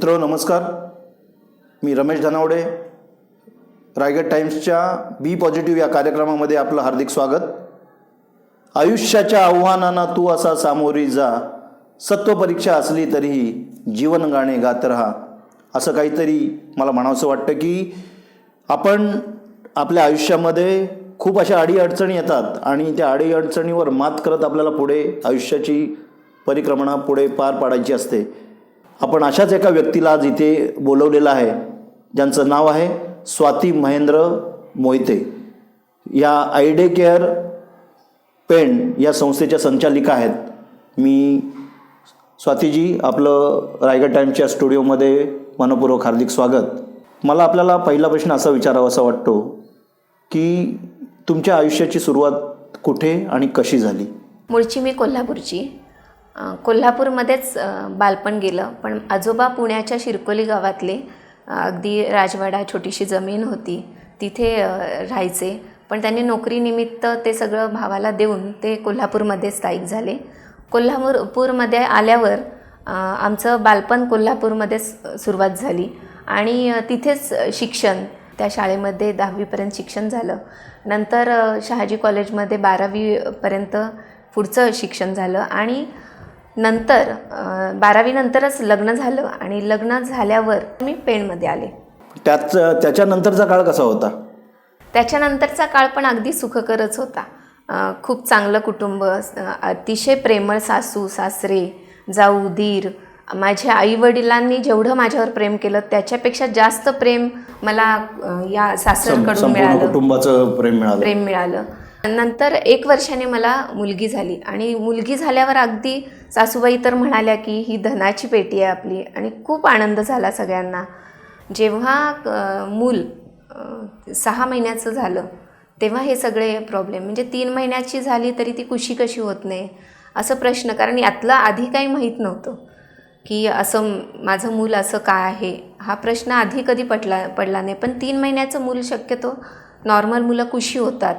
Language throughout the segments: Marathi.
मित्र नमस्कार. मी रमेश धनावडे रायगड टाईम्सच्या बी पॉझिटिव्ह या कार्यक्रमामध्ये आपलं हार्दिक स्वागत. आयुष्याच्या आव्हानांना तू असा सामोरी जा सत्वपरीक्षा असली तरीही जीवन गाणे गात राहा. असं काहीतरी मला म्हणावंसं वाटतं की आपण आपल्या आयुष्यामध्ये खूप अशा अडीअडचणी येतात आणि त्या अडीअडचणीवर मात करत आपल्याला पुढे आयुष्याची परिक्रमणा पुढे पार पाडायची असते. आपण अशाच एका व्यक्तीला आज इथे बोलवलेलं आहे ज्यांचं नाव आहे स्वाती महेंद्र मोहिते. या आयडे केअर पेन या संस्थेच्या संचालिका आहेत. मी स्वातीजी आपलं रायगड टाईमच्या स्टुडिओमध्ये मनपूर्वक हार्दिक स्वागत. मला आपल्याला पहिला प्रश्न असा विचारावा असा वाटतो की तुमच्या आयुष्याची सुरुवात कुठे आणि कशी झाली? मूळची मी कोल्हापूरची. कोल्हापूरमध्येच बालपण गेलं. पण आजोबा पुण्याच्या शिरकोली गावातले अगदी राजवाडा छोटीशी जमीन होती. तिथे राहायचे. पण त्यांनी नोकरीनिमित्त ते सगळं भावाला देऊन ते कोल्हापूरमध्ये स्थायिक झाले. कोल्हापूरमध्ये आल्यावर आमचं बालपण कोल्हापूरमध्येच सुरुवात झाली. आणि तिथेच शिक्षण त्या शाळेमध्ये दहावीपर्यंत शिक्षण झालं. नंतर शहाजी कॉलेजमध्ये बारावीपर्यंत पुढचं शिक्षण झालं. आणि नंतर बारावीनंतरच लग्न झालं आणि लग्न झाल्यावर मी पेणमध्ये आले. त्याच त्याच्यानंतरचा काळ कसा होता? त्याच्यानंतरचा काळ पण अगदी सुखकरच होता. खूप चांगलं कुटुंब अतिशय प्रेमळ सासू सासरे जाऊ दीर माझ्या आईवडिलांनी जेवढं माझ्यावर प्रेम केलं त्याच्यापेक्षा जास्त प्रेम मला या सासरकडून मिळालं. कुटुंबाचं प्रेम मिळालं. प्रेम मिळालं. नंतर एक वर्षाने मला मुलगी झाली आणि मुलगी झाल्यावर अगदी सासूबाई तर म्हणाल्या की ही धनाची पेटी आहे आपली आणि खूप आनंद झाला सगळ्यांना. जेव्हा मूल सहा महिन्याचं झालं तेव्हा हे सगळे प्रॉब्लेम म्हणजे तीन महिन्याची झाली तरी ती कुशी कशी होत नाही असं प्रश्न. कारण यातलं आधी काही माहीत नव्हतं की असं माझं मूल असं काय आहे हा प्रश्न आधी कधी पडला पडला नाही. पण तीन महिन्याचं मूल शक्यतो नॉर्मल मुलं कुशी होतात.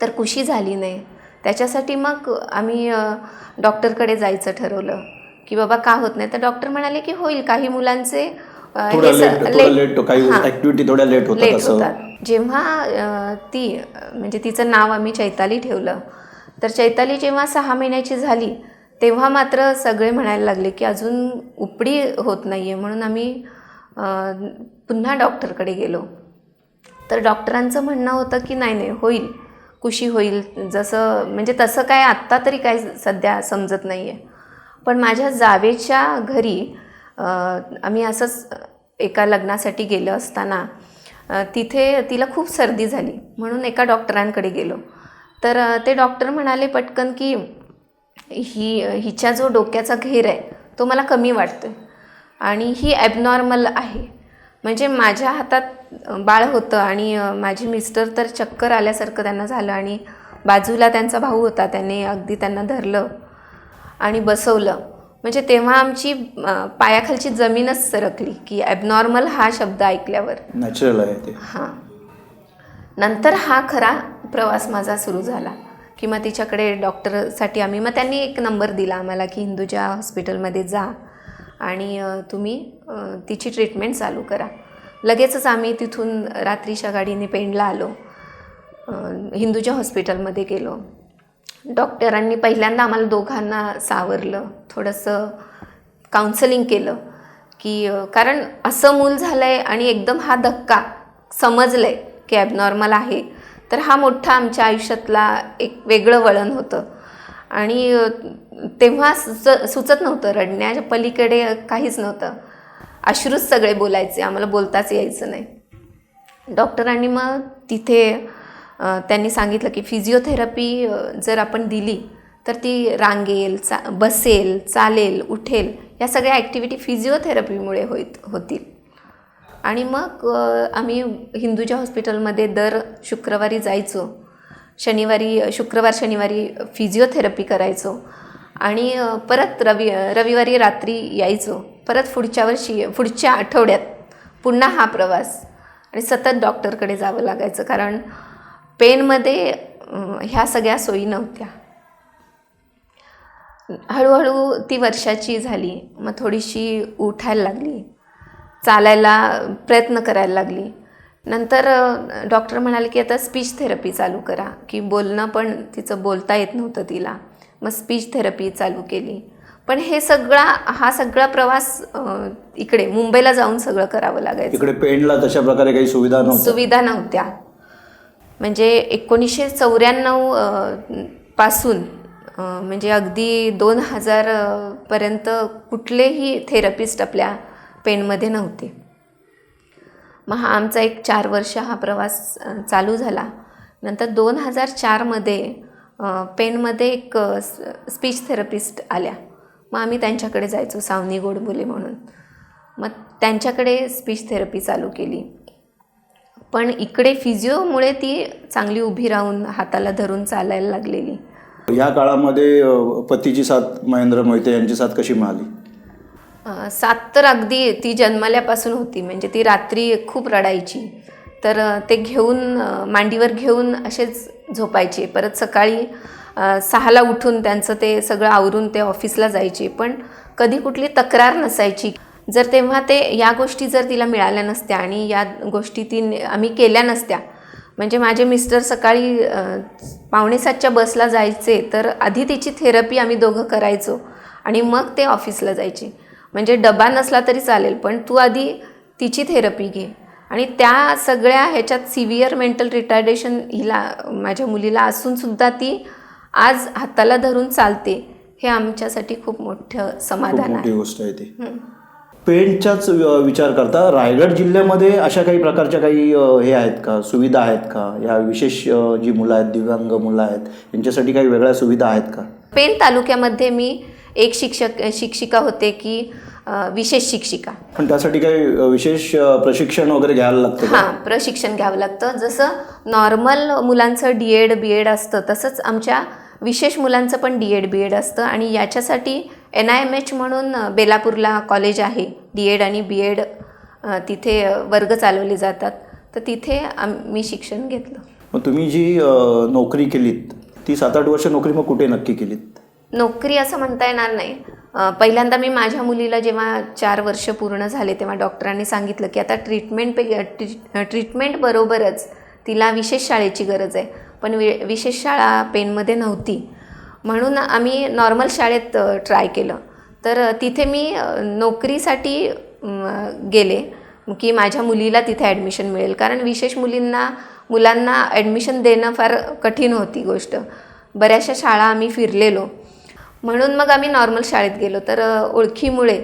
तर कुशी झाली नाही. त्याच्यासाठी मग आम्ही डॉक्टरकडे जायचं ठरवलं की बाबा का होत नाही. तर डॉक्टर म्हणाले की होईल काही मुलांचे हे लेट होतात जेव्हा ती म्हणजे तिचं नाव आम्ही चैताली ठेवलं. तर चैताली जेव्हा सहा महिन्याची झाली तेव्हा मात्र सगळे म्हणायला लागले की अजून उपडी होत नाही आहे म्हणून आम्ही पुन्हा डॉक्टरकडे गेलो. तर डॉक्टरांचं म्हणणं होतं की नाही नाही होईल. कुशी होईल. जसं म्हणजे तसं काय आत्ता तरी काय सध्या समजत नाही आहे पण माझ्या जावेच्या घरी आम्ही असंच एका लग्नासाठी गेलो असताना तिथे तिला खूप सर्दी झाली. म्हणून एका डॉक्टरांकडे गेलो. तर ते डॉक्टर म्हणाले पटकन की ही हिच्या जो डोक्याचा घेर आहे तो मला कमी वाटतो आणि ही ॲबनॉर्मल आहे. म्हणजे माझ्या हातात बाळ होतं आणि माझे मिस्टर तर चक्कर आल्यासारखं त्यांना झालं आणि बाजूला त्यांचा भाऊ होता त्याने अगदी त्यांना धरलं आणि बसवलं. म्हणजे तेव्हा आमची पायाखालची जमीनच सरकली की ॲबनॉर्मल हा शब्द ऐकल्यावर. नॅचरल आहे ते. हां. नंतर हा खरा प्रवास माझा सुरू झाला की मग तिच्याकडे डॉक्टरसाठी आम्ही मग त्यांनी एक नंबर दिला आम्हाला की हिंदूजा हॉस्पिटलमध्ये जा. आणि तुम्ही तिची ट्रीटमेंट चालू करा. लगेचच आम्ही तिथून रात्रीच्या गाडीने पेंडला आलो. अ, हिंदूजा हॉस्पिटलमध्ये गेलो. डॉक्टरांनी पहिल्यांदा आम्हाला दोघांना सावरलं. थोडंसं काउन्सलिंग केलं की कारण असं मूल झालं आहे आणि एकदम हा धक्का समजलं आहे की ॲबनॉर्मल आहे. तर हा मोठा आमच्या आयुष्यातला एक वेगळं वळण होतं. आणि तेव्हा सुच सुचत नव्हतं. रडण्याच्या पलीकडे काहीच नव्हतं. अश्रूच सगळे बोलायचे. आम्हाला बोलताच यायचं नाही. डॉक्टरांनी मग तिथे त्यांनी सांगितलं की फिजिओथेरपी जर आपण दिली तर ती रांगेल चा बसेल चालेल उठेल या सगळ्या ॲक्टिव्हिटी फिजिओथेरपीमुळे होत होतील. आणि मग आम्ही हिंदूच्या हॉस्पिटलमध्ये दर शुक्रवारी जायचो. शनिवारी शुक्रवार शनिवारी फिजिओथेरपी करायचो. आणि परत रवि रविवारी रात्री यायचो. परत पुढच्या वर्षी पुढच्या आठवड्यात पुन्हा हा प्रवास. आणि सतत डॉक्टरकडे जावं लागायचं कारण पेनमध्ये ह्या सगळ्या सोयी नव्हत्या. हळूहळू ती वर्षाची झाली. मग थोडीशी उठायला लागली. चालायला प्रयत्न करायला लागली. नंतर डॉक्टर म्हणाले की आता स्पीच थेरपी चालू करा. की बोलणं पण तिचं बोलता येत नव्हतं तिला. मग स्पीच थेरपी चालू केली. पण हे सगळा हा सगळा प्रवास इकडे मुंबईला जाऊन सगळं करावं लागायचं. इकडे पेणला तशा प्रकारे काही सुविधा नव्हत्या. सुविधा नव्हत्या. म्हणजे एकोणीसशे चौऱ्याण्णवपासून म्हणजे अगदी दोन हजार अ, पर्यंत कुठलेही थेरपिस्ट आपल्या पेणमध्ये नव्हते. मग हा आमचा एक चार वर्ष हा प्रवास चालू झाला. नंतर दोन हजार चारमध्ये पेनमध्ये एक स्पीच थेरपिस्ट आल्या. मग आम्ही त्यांच्याकडे जायचो सावनी गोडबोले म्हणून. मग त्यांच्याकडे स्पीच थेरपी चालू केली. पण इकडे फिजिओमुळे ती चांगली उभी राहून हाताला धरून चालायला लागलेली. या काळामध्ये पतीची साथ महेंद्र मोहिते यांची साथ कशी मिळाली? सात तर अगदी ती जन्मल्यापासून होती. म्हणजे ती रात्री खूप रडायची. तर ते घेऊन मांडीवर घेऊन असेच झोपायचे. परत सकाळी सहाला उठून त्यांचं ते सगळं आवरून ते ऑफिसला जायचे. पण कधी कुठली तक्रार नसायची. जर तेव्हा ते या गोष्टी जर तिला मिळाल्या नसत्या आणि या गोष्टी ती आम्ही केल्या नसत्या. म्हणजे माझे मिस्टर सकाळी पावणेसातच्या पावणे सातच्या बसला जायचे. तर आधी तिची थेरपी आम्ही दोघं करायचो. आणि मग ते ऑफिसला जायचे. म्हणजे डबा नसला तरी चालेल पण तू आधी तिची थेरपी घे. आणि त्या सगळ्या ह्याच्यात सिव्हिअर मेंटल रिटार्डेशन हिला माझ्या मुलीला असूनसुद्धा ती आज हाताला धरून चालते हे आमच्यासाठी खूप मोठं समाधान आहे. गोष्ट आहे ती. पेणच्याच अ, विचार करता रायगड जिल्ह्यामध्ये अशा काही प्रकारच्या काही हे आहेत का सुविधा आहेत का? या विशेष जी मुलं आहेत दिव्यांग मुलं आहेत यांच्यासाठी काही वेगळ्या सुविधा आहेत का? पेण तालुक्यामध्ये मी एक शिक्षक शिक्षिका होते की विशेष शिक्षिका. पण त्यासाठी काही विशेष प्रशिक्षण वगैरे घ्यायला लागतं हां प्रशिक्षण घ्यावं लागतं. जसं नॉर्मल मुलांचं डी एड बी एड असतं तसंच आमच्या विशेष मुलांचं पण डी एड बी एड असतं. आणि याच्यासाठी एन आय एम एच म्हणून बेलापूरला कॉलेज आहे. डी एड आणि बी एड तिथे वर्ग चालवले जातात. तर तिथे आम मी शिक्षण घेतलं. मग तुम्ही जी नोकरी केलीत ती सात आठ वर्ष नोकरी मग कुठे नक्की केलीत? नोकरी असं म्हणता येणार नाही. पहिल्यांदा मी माझ्या मुलीला जेव्हा चार वर्ष पूर्ण झाले तेव्हा डॉक्टरांनी सांगितलं की आता ट्रीटमेंट पे ट्री ट्रीटमेंट बरोबरच तिला विशेष शाळेची गरज आहे. पण वि विशेष शाळा पेनमध्ये नव्हती. म्हणून आम्ही नॉर्मल शाळेत ट्राय केलं. तर तिथे मी नोकरीसाठी गेले की माझ्या मुलीला तिथे ॲडमिशन मिळेल. कारण विशेष मुलींना मुलांना ॲडमिशन देणं फार कठीण होती गोष्ट. बऱ्याचशा शाळा आम्ही फिरलेलो. म्हणून मग आम्ही नॉर्मल शाळेत गेलो. तर ओळखीमुळे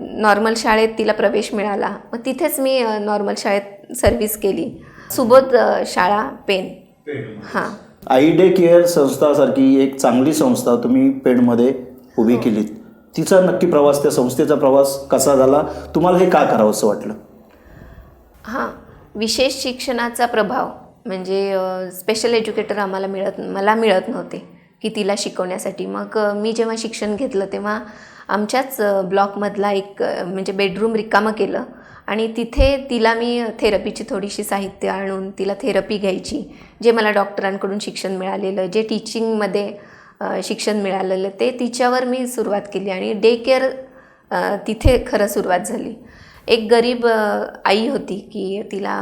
नॉर्मल शाळेत तिला प्रवेश मिळाला. मग तिथेच मी नॉर्मल शाळेत सर्व्हिस केली. सुबोध शाळा पेन हां. आई डे केअर संस्थासारखी एक चांगली संस्था तुम्ही पेणमध्ये उभी केलीत. तिचा नक्की प्रवास त्या संस्थेचा प्रवास कसा झाला? तुम्हाला हे का करावं असं वाटलं? हां. विशेष शिक्षणाचा प्रभाव म्हणजे स्पेशल एज्युकेटर आम्हाला मिळत मला मिळत नव्हते. की तिला शिकवण्यासाठी. मग मी जेव्हा शिक्षण घेतलं तेव्हा आमच्याच ब्लॉकमधला एक म्हणजे बेडरूम रिकामं केलं आणि तिथे तिला मी थेरपीची थोडीशी साहित्य आणून तिला थेरपी घ्यायची जे मला डॉक्टरांकडून शिक्षण मिळालेलं जे टीचिंगमध्ये शिक्षण मिळालेलं ते तिच्यावर मी सुरुवात केली आणि डे केअर तिथे खरं सुरुवात झाली. एक गरीब आई होती की तिला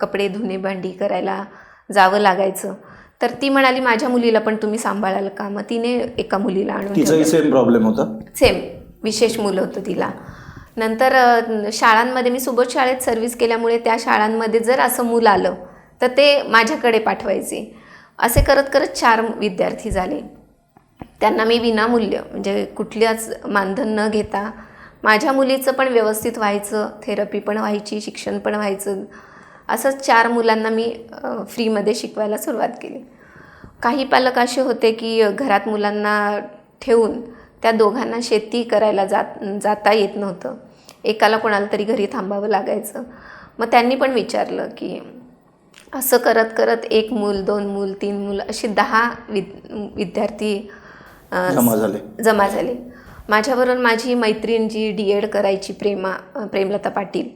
कपडे धुणे भांडी करायला जावं लागायचं. तर ती म्हणाली माझ्या मुलीला पण तुम्ही सांभाळाल का? मग तिने एका मुलीला आणून. सेम प्रॉब्लेम होता? सेम विशेष मुलं होतं तिला. नंतर शाळांमध्ये मी सुबोध शाळेत सर्व्हिस केल्यामुळे त्या शाळांमध्ये जर असं मूल आलं तर ते माझ्याकडे पाठवायचे. असे करत करत चार विद्यार्थी झाले. त्यांना मी विनामूल्य म्हणजे कुठल्याच मानधन न घेता माझ्या मुलीचं पण व्यवस्थित व्हायचं थेरपी पण व्हायची शिक्षण पण व्हायचं. असंच चार मुलांना मी फ्रीमध्ये शिकवायला सुरुवात केली. काही पालक असे होते की घरात मुलांना ठेवून त्या दोघांना शेती करायला जात जाता येत नव्हतं. एकाला कोणाला तरी घरी थांबावं लागायचं. मग त्यांनी पण विचारलं की असं करत करत एक मूल दोन मूल तीन मूल अशी दहा विद विद्यार्थी जमा झाले. जमा झाले. माझ्याबरोबर माझी मैत्रीण जी डी एड करायची प्रेमा प्रेमलता पाटील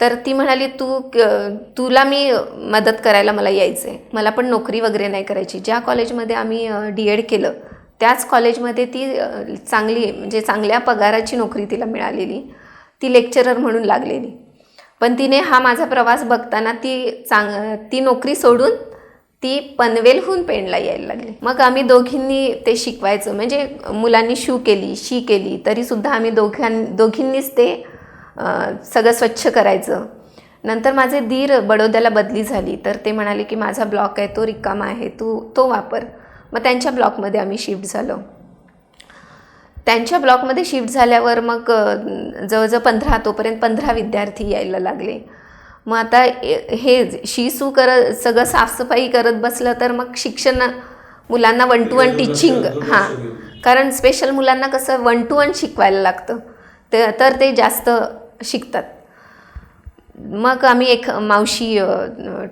तर ती म्हणाली तू क- तुला मी मदत करायला मला यायचं आहे मला पण नोकरी वगैरे नाही करायची. ज्या कॉलेजमध्ये आम्ही डी एड केलं त्याच कॉलेजमध्ये ती चांगली म्हणजे चांगल्या पगाराची नोकरी तिला मिळालेली. ती लेक्चरर म्हणून लागलेली. पण तिने हा माझा प्रवास बघताना ती चांग ती नोकरी सोडून ती पनवेलहून पेणला यायला लागली. मग आम्ही दोघींनी ते शिकवायचं. म्हणजे मुलांनी शू केली शी केली तरीसुद्धा आम्ही दोघां दोघींनीच ते सगळं स्वच्छ करायचं. नंतर माझे दीर बडोद्याला बदली झाली. तर ते म्हणाले की माझा ब्लॉक आहे तो रिकामा आहे तू तो वापर. मग त्यांच्या ब्लॉकमध्ये आम्ही शिफ्ट झालो. त्यांच्या ब्लॉकमध्ये शिफ्ट झाल्यावर मग जवळजवळ पंधरा तोपर्यंत पंधरा विद्यार्थी यायला लागले. मग आता हे शिसू करत सगळं साफसफाई करत बसलं तर मग शिक्षण मुलांना वन टू वन टीचिंग हां. कारण स्पेशल मुलांना कसं वन टू वन शिकवायला लागतं. ते तर ते जास्त शिकतात. मग आम्ही एक मावशी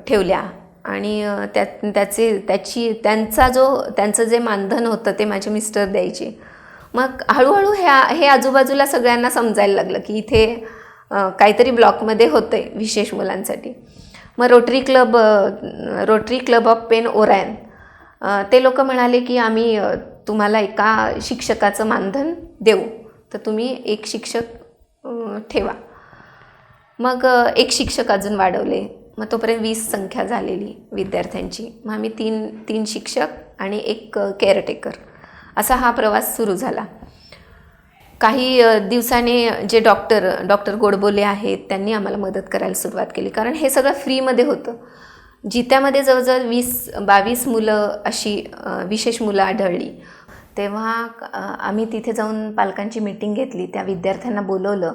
ठेवल्या आणि त्या त्याचे त्याची त्यांचा जो त्यांचं जे मानधन होतं ते माझे मिस्टर द्यायचे. मग हळूहळू ह्या हे आजूबाजूला सगळ्यांना समजायला लागलं की इथे काहीतरी ब्लॉकमध्ये होतं आहे विशेष मुलांसाठी. मग Rotary Club Rotary Club of Pen Orion ते लोक म्हणाले की आम्ही तुम्हाला एका शिक्षकाचं मानधन देऊ. तर तुम्ही एक शिक्षक ठेवा. मग एक शिक्षक अजून वाढवले. मग तोपर्यंत वीस संख्या झालेली विद्यार्थ्यांची. मग आम्ही तीन तीन शिक्षक आणि एक केअरटेकर असा हा प्रवास सुरू झाला. काही दिवसांनी दिवसाने जे डॉक्टर डॉक्टर गोडबोले आहेत त्यांनी आम्हाला मदत करायला सुरुवात केली. कारण हे सगळं फ्रीमध्ये होतं. जित्यामध्ये जवळजवळ वीस बावीस मुलं अशी विशेष मुलं आढळली. तेव्हा आम्ही तिथे जाऊन पालकांची मीटिंग घेतली त्या विद्यार्थ्यांना बोलवलं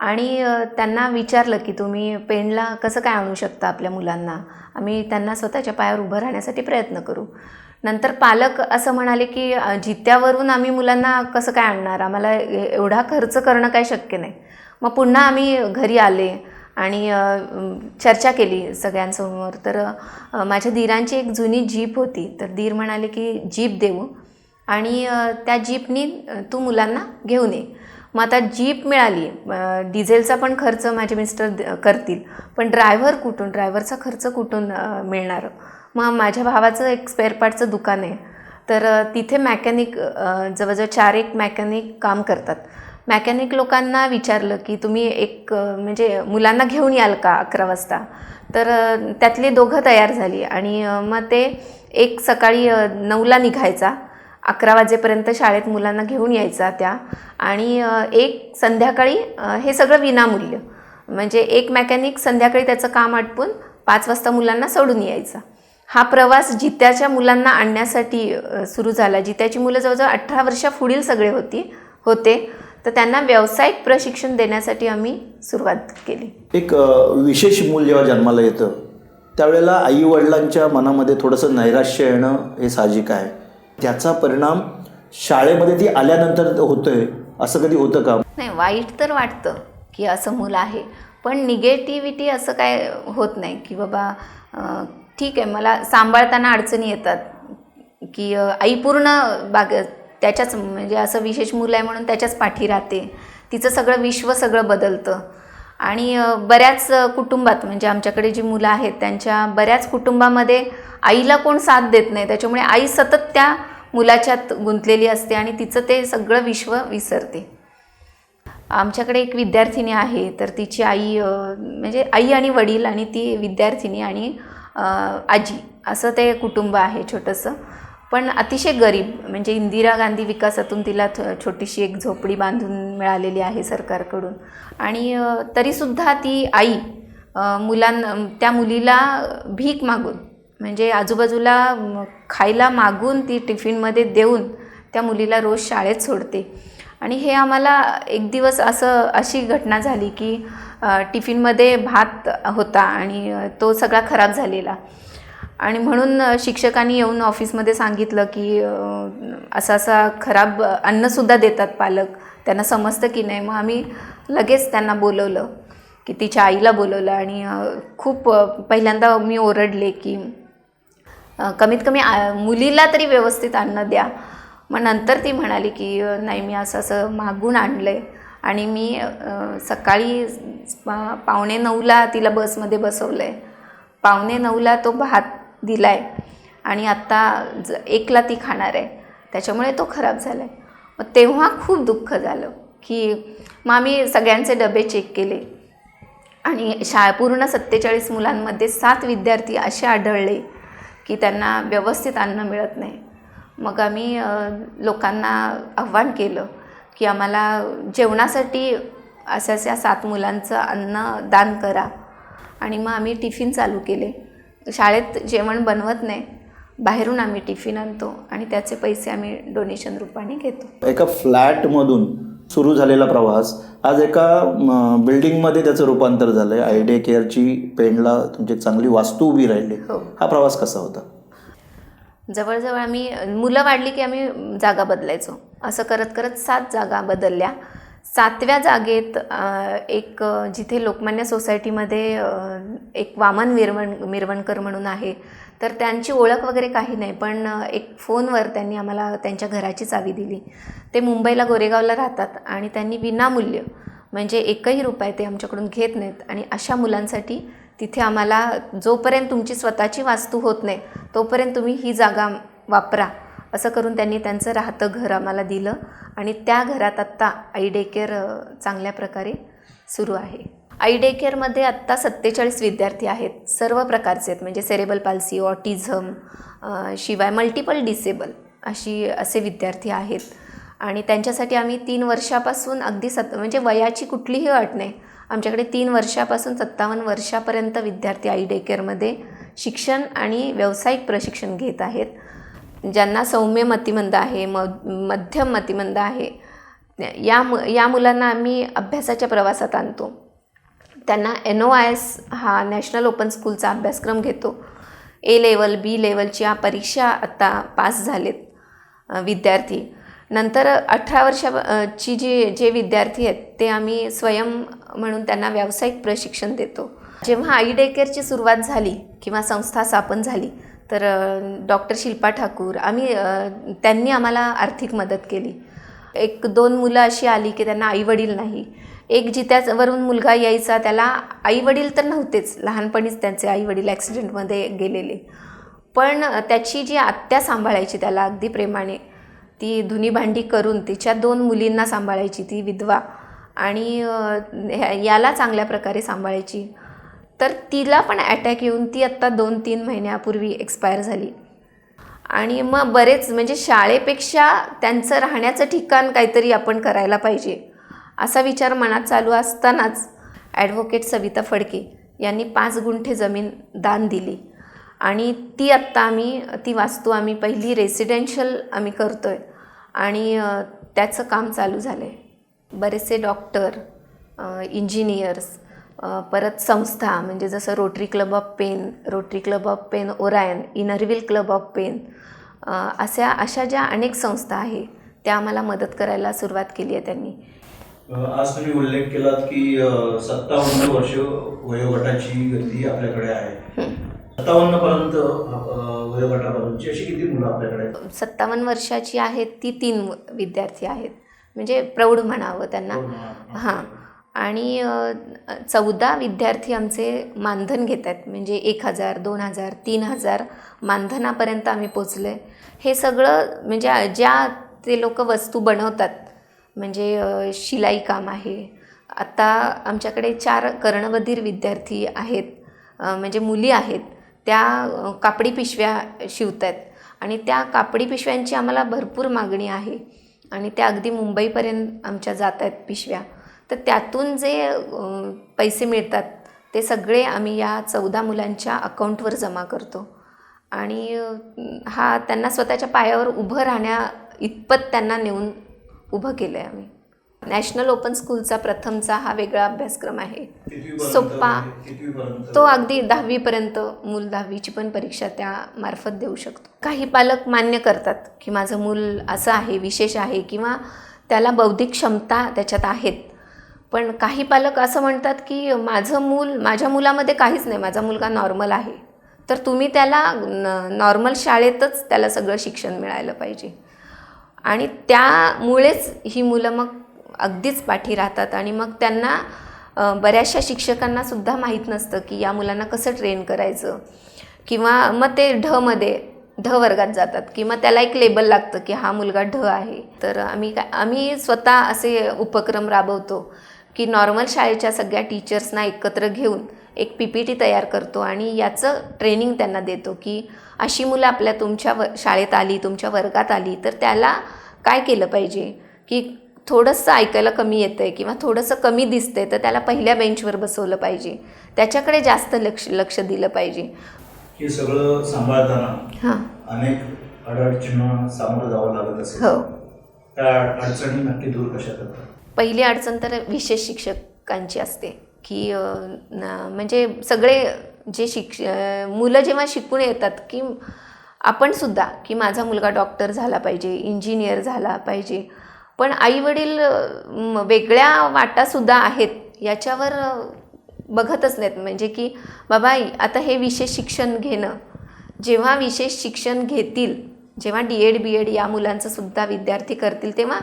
आणि त्यांना विचारलं की तुम्ही पेनला कसं काय आणू शकता आपल्या मुलांना? आम्ही त्यांना स्वतःच्या पायावर उभं राहण्यासाठी प्रयत्न करू. नंतर पालक असं म्हणाले की जित्यावरून आम्ही मुलांना कसं काय आणणार? आम्हाला एवढा खर्च करणं काय शक्य नाही. मग पुन्हा आम्ही घरी आले आणि चर्चा केली सगळ्यांसमोर. तर माझ्या दीरांची एक जुनी जीप होती. तर दीर म्हणाले की जीप देऊ. आणि त्या जीपनी तू मुलांना घेऊन ये. मग आता जीप मिळाली डिझेलचा पण खर्च माझे मिस्टर द- करतील. पण ड्रायव्हर कुठून? ड्रायव्हरचा खर्च कुठून मिळणार? मग माझ्या भावाचं एक स्पेअर पार्टचं दुकान आहे. तर तिथे मॅकॅनिक जवळजवळ चार एक मॅकॅनिक काम करतात. मॅकॅनिक लोकांना विचारलं की तुम्ही एक म्हणजे मुलांना घेऊन याल का अकरा वाजता? तर त्यातले दोघं तयार झाली आणि मग ते एक सकाळी नऊला निघायचा. अकरा वाजेपर्यंत शाळेत मुलांना घेऊन यायचा त्या. आणि एक संध्याकाळी हे सगळं विनामूल्य. म्हणजे एक मॅकॅनिक संध्याकाळी त्याचं काम आटपून पाच वाजता मुलांना सोडून यायचा. हा प्रवास जित्याच्या मुलांना आणण्यासाठी सुरू झाला. जित्याची मुलं जवळजवळ अठरा वर्षा पुढील सगळे होती होते. तर त्यांना व्यावसायिक प्रशिक्षण देण्यासाठी आम्ही सुरुवात केली. एक विशेष मूल जेव्हा जन्माला येतं त्यावेळेला आई वडिलांच्या मनामध्ये थोडंसं नैराश्य येणं हे साहजिक आहे. त्याचा परिणाम शाळेमध्ये ती आल्यानंतर होतोय असं कधी होतं का? नाही वाईट तर वाटतं की असं मुलं आहे पण निगेटिव्हिटी असं काय होत नाही की बाबा ठीक आहे मला सांभाळताना अडचणी येतात की आई पूर्ण बाग त्याच्याच म्हणजे असं विशेष मुलं आहे म्हणून त्याच्याच पाठी राहते. तिचं सगळं विश्व सगळं बदलतं. आणि बऱ्याच कुटुंबात म्हणजे आमच्याकडे जी मुलं आहेत त्यांच्या बऱ्याच कुटुंबामध्ये आईला कोण साथ देत नाही. त्याच्यामुळे आई सतत त्या मुलाच्यात गुंतलेली असते आणि तिचं ते सगळं विश्व विसरते. आमच्याकडे एक विद्यार्थिनी आहे तर तिची आई म्हणजे आई आणि वडील आणि ती विद्यार्थिनी आणि आजी असं ते कुटुंब आहे छोटंसं. पण अतिशय गरीब म्हणजे इंदिरा गांधी विकासातून तिला थ- छोटीशी एक झोपडी बांधून मिळालेली आहे सरकारकडून. आणि तरीसुद्धा ती आई मुलांना त्या मुलीला भीक मागून म्हणजे आजूबाजूला खायला मागून ती टिफिनमध्ये देऊन त्या मुलीला रोज शाळेत सोडते. आणि हे आम्हाला एक दिवस असं अशी घटना झाली की टिफिनमध्ये भात होता आणि तो सगळा खराब झालेला. आणि म्हणून शिक्षकांनी येऊन ऑफिसमध्ये सांगितलं की असा असा खराब अन्नसुद्धा देतात पालक. त्यांना समजतं की नाही. मग आम्ही लगेच त्यांना बोलवलं की तिच्या आईला बोलवलं आणि खूप पहिल्यांदा मी ओरडले की कमीत कमी आ- मुलीला तरी व्यवस्थित अन्न द्या. मग नंतर ती म्हणाली की नाही मी असं असं मागून आणलं आहे आणि मी सकाळी पावणे नऊला तिला बसमध्ये बसवलं आहे पावणे नऊला तो भात दिला आहे आणि आत्ता ज एकला ती खाणार आहे. त्याच्यामुळे तो खराब झाला आहे मग तेव्हा खूप दुःख झालं की मग आम्ही सगळ्यांचे डबे चेक केले. आणि शा पूर्ण सत्तेचाळीस मुलांमध्ये सात विद्यार्थी असे आढळले की त्यांना व्यवस्थित अन्न मिळत नाही. मग आम्ही लोकांना आव्हान केलं की आम्हाला जेवणासाठी अशा अशा सात मुलांचं अन्न दान करा. आणि मग आम्ही टिफिन चालू केले. शाळेत जेवण बनवत नाही. बाहेरून आम्ही टिफिन आणतो आणि त्याचे पैसे आम्ही डोनेशन रूपाने घेतो. एका फ्लॅटमधून सुरू झालेला प्रवास आज एका बिल्डिंगमध्ये त्याचं रूपांतर झालंय. आय डे केअरची पेणला तुमची चांगली वास्तू उभी राहिली. हो. हा प्रवास कसा होता? जवळजवळ आम्ही मुलं वाढली की आम्ही जागा बदलायचो. असं करत करत सात जागा बदलल्या. सातव्या जागेत एक जिथे लोकमान्य सोसायटीमध्ये एक वामन विरवण मिरवणकर म्हणून आहे तर त्यांची ओळख वगैरे काही नाही पण एक फोनवर त्यांनी आम्हाला त्यांच्या घराची चावी दिली. ते मुंबईला गोरेगावला राहतात आणि त्यांनी विनामूल्य म्हणजे एकही रुपये ते आमच्याकडून घेत नाहीत आणि अशा मुलांसाठी तिथे आम्हाला जोपर्यंत तुमची स्वतःची वास्तू होत नाही तोपर्यंत तुम्ही ही जागा वापरा. असं करून त्यांनी त्यांचं राहतं घर आम्हाला दिलं आणि त्या घरात आत्ता आई डे केअर चांगल्या प्रकारे सुरू आहे. आई डे केअरमध्ये आत्ता सत्तेचाळीस विद्यार्थी आहेत सर्व प्रकारचे आहेत. म्हणजे सेरेबल पाल्सी ऑटिझम शिवाय मल्टिपल डिसेबल अशी असे विद्यार्थी आहेत. आणि त्यांच्यासाठी आम्ही तीन वर्षापासून अगदी सत म्हणजे वयाची कुठलीही अट नाही. आमच्याकडे तीन वर्षापासून सत्तावन्न वर्षापर्यंत विद्यार्थी आई डे केअरमध्ये शिक्षण आणि व्यावसायिक प्रशिक्षण घेत आहेत. ज्यांना सौम्य मतिमंद आहे म मध्यम मतिमंद आहे या मु या मुलांना आम्ही अभ्यासाच्या प्रवासात आणतो. त्यांना एन ओ आय एस हा नॅशनल ओपन स्कूलचा अभ्यासक्रम घेतो. ए लेवल बी लेवलच्या परीक्षा आत्ता पास झालेत विद्यार्थी. नंतर अठरा वर्षाची जी जे विद्यार्थी आहेत ते आम्ही स्वयं म्हणून त्यांना व्यावसायिक प्रशिक्षण देतो. जेव्हा आई डे केअरची सुरुवात झाली किंवा संस्था स्थापन झाली तर डॉक्टर शिल्पा ठाकूर आम्ही त्यांनी आम्हाला आर्थिक मदत केली. एक दोन मुलं अशी आली की त्यांना आईवडील नाही. एक जित्यावरून मुलगा यायचा त्याला आईवडील तर नव्हतेच लहानपणीच त्यांचे आईवडील ॲक्सिडेंटमध्ये गेलेले. पण त्याची जी आत्या सांभाळायची त्याला अगदी प्रेमाने ती धुनी भांडी करून तिच्या दोन मुलींना सांभाळायची ती विधवा. आणि ह्या- याला चांगल्या प्रकारे सांभाळायची. तर तिला पण अटॅक येऊन ती आत्ता दोन तीन महिन्यापूर्वी एक्सपायर झाली. आणि मग बरेच म्हणजे शाळेपेक्षा त्यांचं राहण्याचं ठिकाण काहीतरी आपण करायला पाहिजे असा विचार मनात चालू असतानाच ॲडव्होकेट सविता फडके यांनी पाच गुंठे जमीन दान दिली. आणि ती आत्ता आम्ही ती वास्तू आम्ही पहिली रेसिडेन्शियल आम्ही करतो आहे आणि त्याचं काम चालू झालं आहे बरेचसे डॉक्टर इंजिनियर्स परत संस्था म्हणजे जसं Rotary Club of Pen Rotary Club of Pen Orion Inner Wheel Club of Pen अशा अशा ज्या अनेक संस्था आहे त्या आम्हाला मदत करायला सुरुवात केली आहे त्यांनी. आज तुम्ही उल्लेख केलात की सत्तावन्न वर्ष वयोगटाची व्यक्ती आपल्याकडे आहे. सत्तावन्न पर्यंत वयोगटापर्यंतची अशी किती मुलं आपल्याकडे सत्तावन्न वर्षाची आहेत ती तीन विद्यार्थी आहेत. म्हणजे प्रौढ म्हणावं त्यांना. हां. आणि चौदा विद्यार्थी आमचे मानधन घेत आहेत म्हणजे एक हजार दोन हजार तीन हजार मानधनापर्यंत आम्ही पोचलो आहे हे सगळं म्हणजे ज्या ते लोक वस्तू बनवतात म्हणजे शिलाई काम आहे. आत्ता आमच्याकडे चार कर्णबधीर विद्यार्थी आहेत म्हणजे मुली आहेत. त्या कापडी पिशव्या शिवत आहेत आणि त्या कापडी पिशव्यांची आम्हाला भरपूर मागणी आहे. आणि त्या अगदी मुंबईपर्यंत आमच्या जात आहेत पिशव्या. तर त्यातून जे पैसे मिळतात ते सगळे आम्ही या चौदा मुलांच्या अकाऊंटवर जमा करतो. आणि हा त्यांना स्वतःच्या पायावर उभं राहण्या इतपत त्यांना नेऊन उभं केलं आहे आम्ही. नॅशनल ओपन स्कूलचा प्रथमचा हा वेगळा अभ्यासक्रम आहे. सोप्पा कितवीपर्यंत? तो अगदी दहावीपर्यंत मूल दहावीची पण परीक्षा त्या मार्फत देऊ शकतो. काही पालक मान्य करतात की माझं मूल असं आहे विशेष आहे किंवा त्याला बौद्धिक क्षमता त्याच्यात आहेत. पण काही पालक असं म्हणतात की माझं मूल माझ्या मुलामध्ये काहीच नाही माझा मुलगा नॉर्मल आहे. तर तुम्ही त्याला नॉर्मल शाळेतच त्याला सगळं शिक्षण मिळायला पाहिजे. आणि त्यामुळेच ही मुलं मग अगदीच पाठी राहतात आणि मग त्यांना बऱ्याचशा शिक्षकांना सुद्धा माहीत नसतं की या मुलांना कसं ट्रेन करायचं? किंवा मग ते ढमध्ये ढ वर्गात जातात किंवा त्याला एक लेबल लागतं की हा मुलगा ढ आहे. तर आम्ही काय आम्ही स्वतः असे उपक्रम राबवतो. की नॉर्मल शाळेच्या सगळ्या टीचर्सना एकत्र घेऊन एक पी पी टी तयार करतो आणि याचं ट्रेनिंग त्यांना देतो की अशी मुलं आपल्या तुमच्या व शाळेत आली तुमच्या वर्गात आली तर त्याला काय केलं पाहिजे? की थोडंसं ऐकायला कमी येतं आहे किंवा थोडंसं कमी दिसतंय तर त्याला पहिल्या बेंचवर बसवलं पाहिजे. त्याच्याकडे जास्त लक्ष लक्ष दिलं पाहिजे. हे सगळं सांभाळताना हां. अनेक अडचणींना सामोरं जावं लागत असेल. हो. त्या अडचणी नक्की दूर कशा करतात? पहिली अडचण तर विशेष शिक्षकांची असते की म्हणजे सगळे जे शिक्ष मुलं जेव्हा शिकून येतात की आपण सुद्धा की माझा मुलगा डॉक्टर झाला पाहिजे इंजिनियर झाला पाहिजे पण आईवडील वेगळ्या वाटासुद्धा आहेत याच्यावर बघतच नाहीत. म्हणजे की बाबा आता हे विशेष शिक्षण घेणं जेव्हा विशेष शिक्षण घेतील जेव्हा डी एड बी एड या मुलांचंसुद्धा विद्यार्थी करतील तेव्हा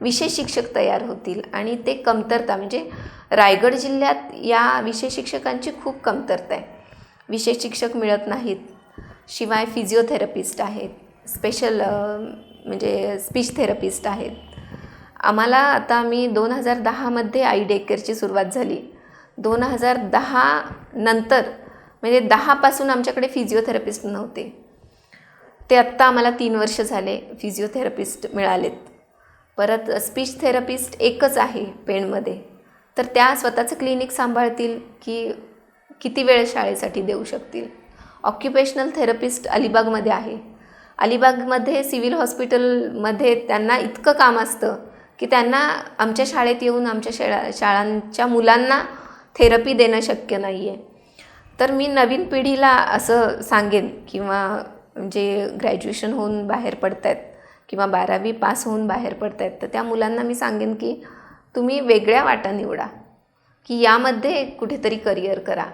विशेष शिक्षक तयार होतील आणि ते कमतरता म्हणजे रायगड जिल्ह्यात या विशेष शिक्षकांची खूप कमतरता आहे. विशेष शिक्षक मिळत नाहीत शिवाय फिजिओथेरपिस्ट आहेत स्पेशल म्हणजे स्पीच थेरपिस्ट आहेत. आम्हाला आता मी दोन हजार दहामध्ये आई डेकेअरची सुरुवात झाली. दोन हजार दहा नंतर म्हणजे दहापासून आमच्याकडे फिजिओथेरपिस्ट नव्हते. ते आत्ता आम्हाला तीन वर्ष झाले फिजिओथेरपिस्ट मिळालेत. परत स्पीच थेरपिस्ट एकच आहे पेणमध्ये. तर त्या स्वतःचं क्लिनिक सांभाळतील की किती वेळ शाळेसाठी देऊ शकतील? ऑक्युपेशनल थेरपिस्ट अलिबागमध्ये आहे. अलिबागमध्ये सिव्हिल हॉस्पिटलमध्ये त्यांना इतकं काम असतं की त्यांना आमच्या शाळेत येऊन आमच्या शाळा शाळांच्या मुलांना थेरपी देणं शक्य नाही आहे तर मी नवीन पिढीला असं सांगेन किंवा जे ग्रॅज्युएशन होऊन बाहेर पडत आहेत किंवा बारावी पास होऊन बाहेर पडत आहेत तर त्या मुलांना मी सांगेन की तुम्ही वेगळ्या वाटा निवडा की यामध्ये कुठेतरी करिअर करा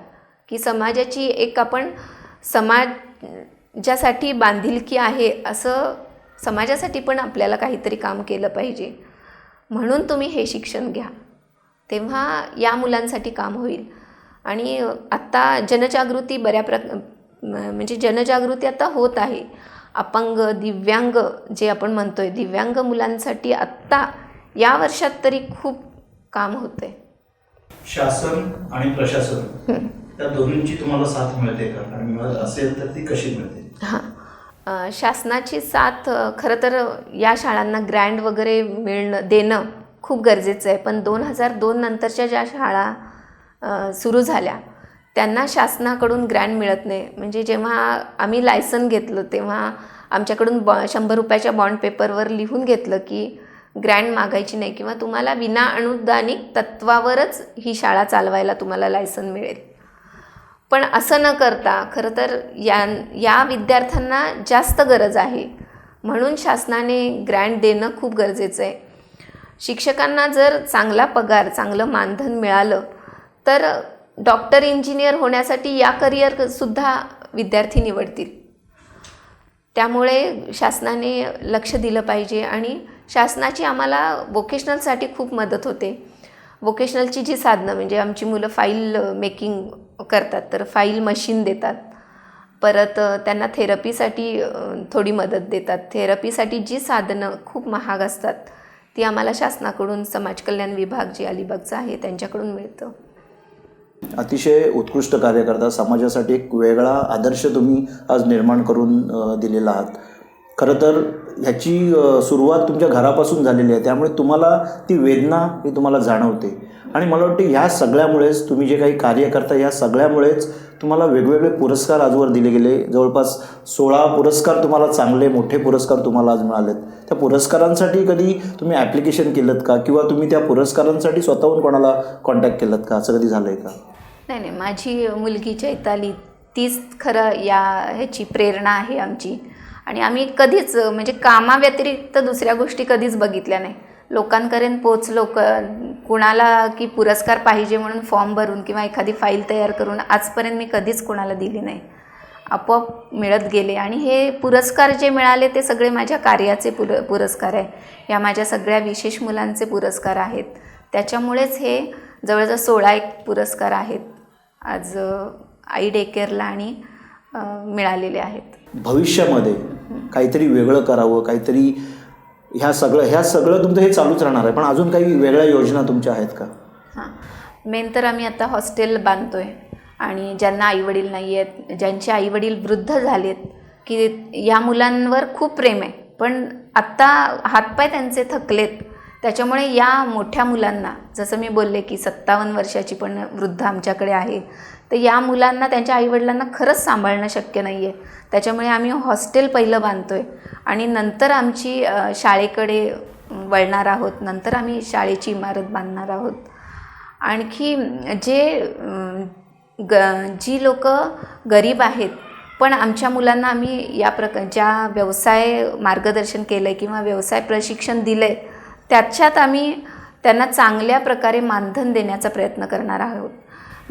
की समाजाची एक आपण समाजासाठी बांधिलकी आहे असं समाजासाठी पण आपल्याला काहीतरी काम केलं पाहिजे. म्हणून तुम्ही हे शिक्षण घ्या. तेव्हा या मुलांसाठी काम होईल. आणि आत्ता जनजागृती बऱ्या प्र म्हणजे जनजागृती आता होत आहे. अपंग दिव्यांग जे आपण म्हणतोय दिव्यांग मुलांसाठी आत्ता या वर्षात तरी खूप काम होतं आहे शासन आणि प्रशासन त्या दोन्हींची तुम्हाला साथ मिळते का? आणि मिळत असेल तर ती कशी मिळते? हां. शासनाची साथ खरं तर या शाळांना ग्रँड वगैरे मिळणं देणं खूप गरजेचं आहे. पण दोन हजार दोन नंतरच्या ज्या शाळा सुरू झाल्या त्यांना शासनाकडून ग्रँड मिळत नाही. म्हणजे जेव्हा आम्ही लायसन घेतलं तेव्हा आमच्याकडून बॉ शंभर रुपयाच्या बॉन्ड पेपरवर लिहून घेतलं की ग्रँड मागायची नाही किंवा तुम्हाला विना अनुदानिक तत्वावरच ही शाळा चालवायला तुम्हाला लायसन मिळेल. पण असं न करता खरं तर या या विद्यार्थ्यांना जास्त गरज आहे. म्हणून शासनाने ग्रँड देणं खूप गरजेचं आहे. शिक्षकांना जर चांगला पगार चांगलं मानधन मिळालं तर डॉक्टर इंजिनियर होण्यासाठी या करिअरसुद्धा विद्यार्थी निवडतील. त्यामुळे शासनाने लक्ष दिलं पाहिजे आणि शासनाची आम्हाला वोकेशनलसाठी खूप मदत होते. वोकेशनलची जी साधनं म्हणजे आमची मुलं फाईल मेकिंग करतात तर फाईल मशीन देतात. परत त्यांना थेरपीसाठी थोडी मदत देतात. थेरपीसाठी जी साधनं खूप महाग असतात ती आम्हाला शासनाकडून समाज कल्याण विभाग जे अलिबागचं आहे त्यांच्याकडून मिळतं. अतिशय उत्कृष्ट कार्य करता. समाजासाठी एक वेगळा आदर्श तुम्ही आज निर्माण करून दिलेला आहात. खरं तर ह्याची सुरुवात तुमच्या घरापासून झालेली आहे. त्यामुळे तुम्हाला ती वेदना ही तुम्हाला जाणवते. आणि मला वाटतं ह्या सगळ्यामुळेच तुम्ही जे काही कार्य करता या सगळ्यामुळेच तुम्हाला वेगवेगळे पुरस्कार आजवर दिले गेले. जवळपास सोळा पुरस्कार तुम्हाला चांगले मोठे पुरस्कार तुम्हाला आज मिळालेत. त्या पुरस्कारांसाठी कधी तुम्ही ॲप्लिकेशन केलं का? किंवा तुम्ही त्या पुरस्कारांसाठी स्वतःहून कोणाला कॉन्टॅक्ट केलं का? असं कधी झालं आहे का? नाही नाही. माझी मुलगी चैताली तीच खरं या ह्याची प्रेरणा आहे आमची. आणि आम्ही कधीच म्हणजे कामाव्यतिरिक्त दुसऱ्या गोष्टी कधीच बघितल्या नाही. लोकांपर्यंत पोचलो क कुणाला की पुरस्कार पाहिजे म्हणून फॉर्म भरून किंवा एखादी फाईल तयार करून आजपर्यंत मी कधीच कुणाला दिली नाही. आपोआप मिळत गेले. आणि हे पुरस्कार जे मिळाले ते सगळे माझ्या कार्याचे पुर पुरस्कार आहे. या माझ्या सगळ्या विशेष मुलांचे पुरस्कार आहेत. त्याच्यामुळेच हे जवळजवळ सोळा एक पुरस्कार आहेत आज आई डेकेअरला आणि मिळालेले आहेत. भविष्यामध्ये काहीतरी वेगळं करावं काहीतरी ह्या सगळं ह्या सगळं तुमचं हे चालूच राहणार आहे. पण अजून काही वेगळ्या योजना तुमच्या आहेत का? हां. मेन तर आम्ही आता हॉस्टेल बांधतो आहे आणि ज्यांना आईवडील नाही आहेत ज्यांचे आईवडील वृद्ध झालेत की या मुलांवर खूप प्रेम आहे. पण आत्ता हातपाय त्यांचे थकलेत. त्याच्यामुळे या मोठ्या मुलांना जसं मी बोलले की सत्तावन्न वर्षाची पण वृद्ध आमच्याकडे आहे तर या मुलांना त्यांच्या आईवडिलांना खरंच सांभाळणं शक्य नाही आहे त्याच्यामुळे आम्ही हॉस्टेल पहिलं बांधतो आहे आणि नंतर आमची शाळेकडे वळणार आहोत. नंतर आम्ही शाळेची इमारत बांधणार आहोत. आणखी जे ग जी लोक गरीब आहेत पण आमच्या मुलांना आम्ही या प्रक ज्या व्यवसाय मार्गदर्शन केलं आहे किंवा व्यवसाय प्रशिक्षण दिलं आहे त्याच्यात आम्ही त्यांना चांगल्या प्रकारे मानधन देण्याचा प्रयत्न करणार आहोत.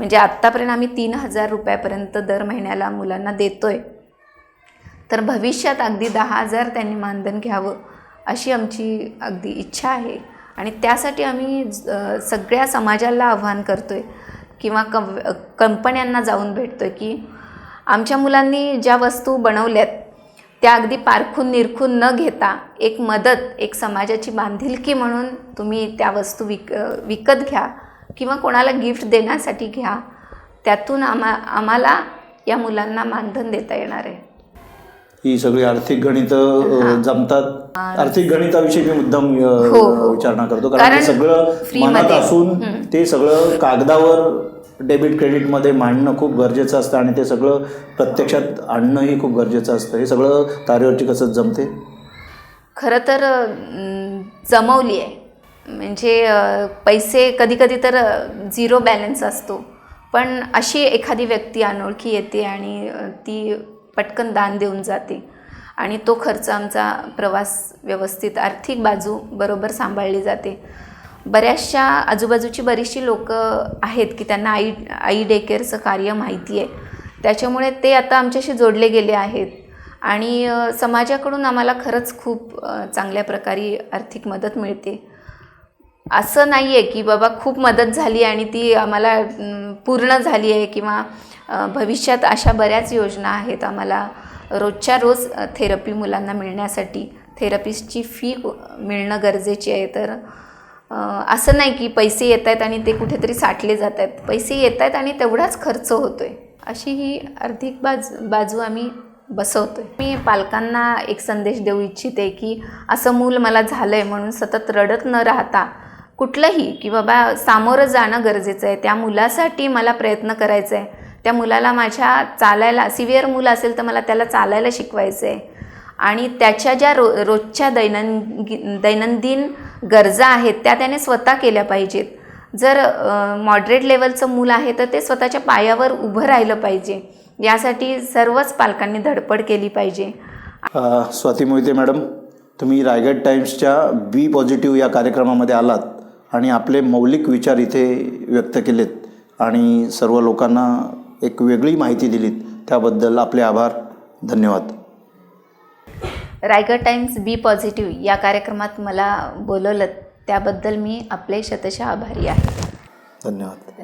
म्हणजे आत्तापर्यंत आम्ही तीन हजार रुपयापर्यंत दर महिन्याला मुलांना देतो आहे तर भविष्यात अगदी दहा हजार त्यांनी मानधन घ्यावं अशी आमची अगदी इच्छा आहे. आणि त्यासाठी आम्ही सगळ्या समाजाला आव्हान करतो आहे किंवा कं कंपन्यांना जाऊन भेटतो आहे की आमच्या मुलांनी ज्या वस्तू बनवल्यात त्या अगदी पारखून निरखून न घेता एक मदत एक समाजाची बांधिलकी म्हणून तुम्ही त्या वस्तू विक विकत घ्या. किंवा कोणाला गिफ्ट देण्यासाठी घ्या त्यातून आम्हा आम्हाला या मुलांना मानधन देता येणार आहे ही सगळी आर्थिक गणित जमतात आर्थिक गणिताविषयी मी मुद्दाम हो, हो. विचारणा करतो कारण सगळं मनात. असून. ते सगळं कागदावर डेबिट क्रेडिटमध्ये मांडणं खूप गरजेचं असतं आणि ते सगळं प्रत्यक्षात आणणंही खूप गरजेचं असतं हे सगळं तारेवरची कसं जमते खरं तर जमवली आहे म्हणजे पैसे कधीकधी तर झिरो बॅलन्स असतो. पण अशी एखादी व्यक्ती अनोळखी येते आणि ती पटकन दान देऊन जाते. आणि तो खर्च आमचा प्रवास व्यवस्थित आर्थिक बाजू बरोबर सांभाळली जाते. बऱ्याचशा आजूबाजूची बरीचशी लोकं आहेत की त्यांना आई आई डे केअरचं कार्य माहिती आहे. त्याच्यामुळे ते आता आमच्याशी जोडले गेले आहेत. आणि समाजाकडून आम्हाला खरंच खूप चांगल्या प्रकारे आर्थिक मदत मिळते. असं नाही आहे की बाबा खूप मदत झाली आणि ती आम्हाला पूर्ण झाली आहे किंवा भविष्यात अशा बऱ्याच योजना आहेत आम्हाला रोजच्या रोज थेरपी मुलांना मिळण्यासाठी. थेरपिस्टची फी मिळणं गरजेची आहे. तर असं नाही की पैसे येत आहेत आणि ते कुठेतरी साठले जात आहेत. पैसे येत आहेत आणि तेवढाच खर्च होतो आहे अशी ही आर्थिक बाज बाजू आम्ही बसवतो आहे मी पालकांना एक संदेश देऊ इच्छिते की असं मूल मला झालं आहे म्हणून सतत रडत न राहता कुठलंही की बाबा सामोरं जाणं गरजेचं आहे. त्या मुलासाठी मला प्रयत्न करायचा आहे. त्या मुलाला माझ्या चालायला सिव्हिअर मुलं असेल तर मला त्याला चालायला शिकवायचं आहे. आणि त्याच्या ज्या रो रोजच्या दैनं दैनंदिन गरजा आहेत त्या त्याने स्वतः केल्या पाहिजेत. जर मॉडरेट लेवलचं मूल आहे तर ते स्वतःच्या पायावर उभं राहिलं पाहिजे. यासाठी सर्वच पालकांनी धडपड केली पाहिजे. स्वाती मोहिते मॅडम तुम्ही रायगड टाइम्सच्या बी पॉझिटिव्ह या कार्यक्रमामध्ये आलात. आणि आपले मौलिक विचार इथे व्यक्त केलेत आणि सर्व लोकांना एक वेगळी माहिती दिलीत. त्याबद्दल आपले आभार. धन्यवाद. रायगड टाइम्स बी पॉझिटिव्ह या कार्यक्रमात मला बोलवलं त्याबद्दल मी आपले शतशः आभारी आहे. धन्यवाद.